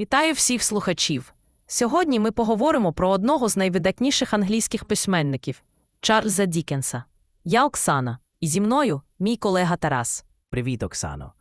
Вітаю всіх слухачів. Сьогодні ми поговоримо про одного з найвидатніших англійських письменників Чарльза Дікенса. Я Оксана, і зі мною мій колега Тарас. Привіт, Оксано.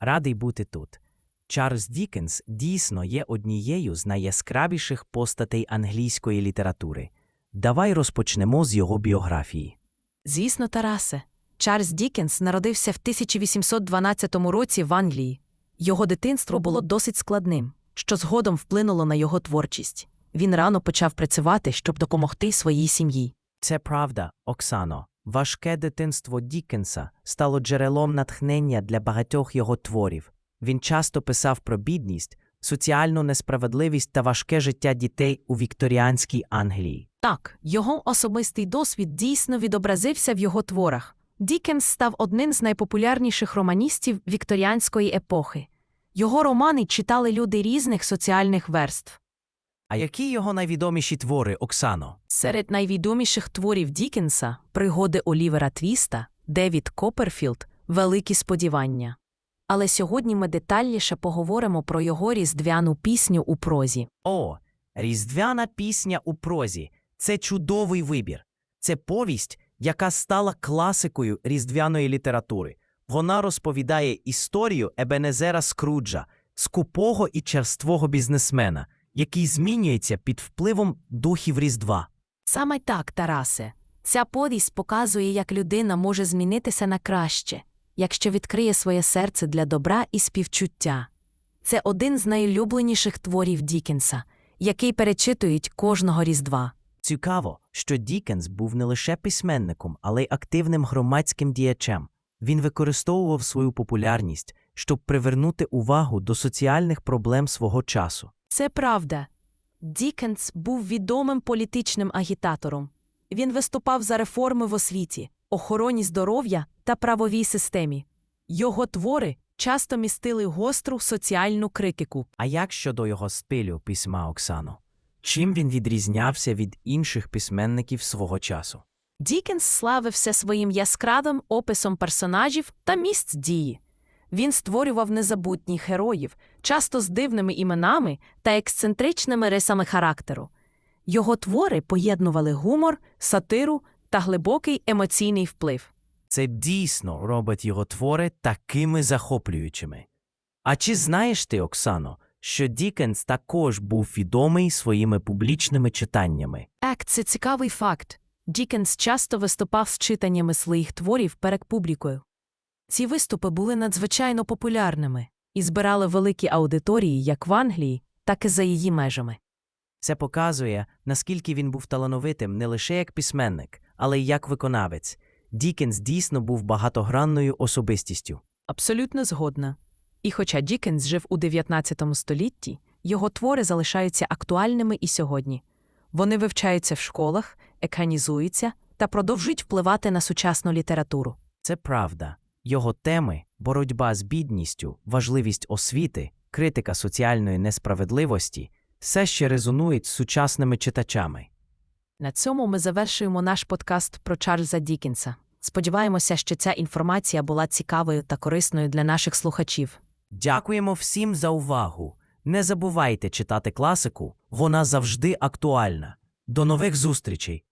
Радий бути тут. Чарльз Дікенс дійсно є однією з найяскравіших постатей англійської літератури. Давай розпочнемо з його біографії. Звісно, Тарасе. Чарльз Дікенс народився в 1812 році в Англії. Його дитинство було досить складним, що згодом вплинуло на його творчість. Він рано почав працювати, щоб допомогти своїй сім'ї. Це правда, Оксано. Важке дитинство Дікенса стало джерелом натхнення для багатьох його творів. Він часто писав про бідність, соціальну несправедливість та важке життя дітей у вікторіанській Англії. Так, його особистий досвід дійсно відобразився в його творах. Дікенс став одним з найпопулярніших романістів вікторіанської епохи. Його романи читали люди різних соціальних верств. А які його найвідоміші твори, Оксано? Серед найвідоміших творів Дікенса пригоди Олівера Твіста, Девід Копперфілд, Великі сподівання. Але сьогодні ми детальніше поговоримо про його різдвяну пісню у прозі. О, різдвяна пісня у прозі. Це чудовий вибір. Це повість, яка стала класикою різдвяної літератури. Вона розповідає історію Ебенезера Скруджа, скупого і черствого бізнесмена, який змінюється під впливом духів Різдва. Саме так, Тарасе. Ця повість показує, як людина може змінитися на краще, якщо відкриє своє серце для добра і співчуття. Це один з найулюбленіших творів Дікенса, який перечитують кожного різдва. Цікаво, що Дікенс був не лише письменником, але й активним громадським діячем. Він використовував свою популярність, щоб привернути увагу до соціальних проблем свого часу. Це правда. Дікенс був відомим політичним агітатором. Він виступав за реформи в освіті, охороні здоров'я та правовій системі. Його твори часто містили гостру соціальну критику. А як щодо його стилю письма Оксано? Чим він відрізнявся від інших письменників свого часу? Дікенс славився своїм яскравим описом персонажів та місць дії. Він створював незабутніх героїв, часто з дивними іменами та ексцентричними рисами характеру. Його твори поєднували гумор, сатиру та глибокий емоційний вплив. Це дійсно робить його твори такими захоплюючими. А чи знаєш ти, Оксано, що Дікенс також був відомий своїми публічними читаннями? Ек, це цікавий факт. Дікенс часто виступав з читаннями своїх творів перед публікою. Ці виступи були надзвичайно популярними і збирали великі аудиторії як в Англії, так і за її межами. Це показує, наскільки він був талановитим не лише як письменник, але й як виконавець. Дікенс дійсно був багатогранною особистістю. Абсолютно згодна. І хоча Дікенс жив у 19 столітті, його твори залишаються актуальними і сьогодні. Вони вивчаються в школах, екранізуються та продовжують впливати на сучасну літературу. Це правда. Його теми боротьба з бідністю, важливість освіти, критика соціальної несправедливості все ще резонують з сучасними читачами. На цьому ми завершуємо наш подкаст про Чарльза Дікенса. Сподіваємося, що ця інформація була цікавою та корисною для наших слухачів. Дякуємо всім за увагу. Не забувайте читати класику, вона завжди актуальна. До нових зустрічей!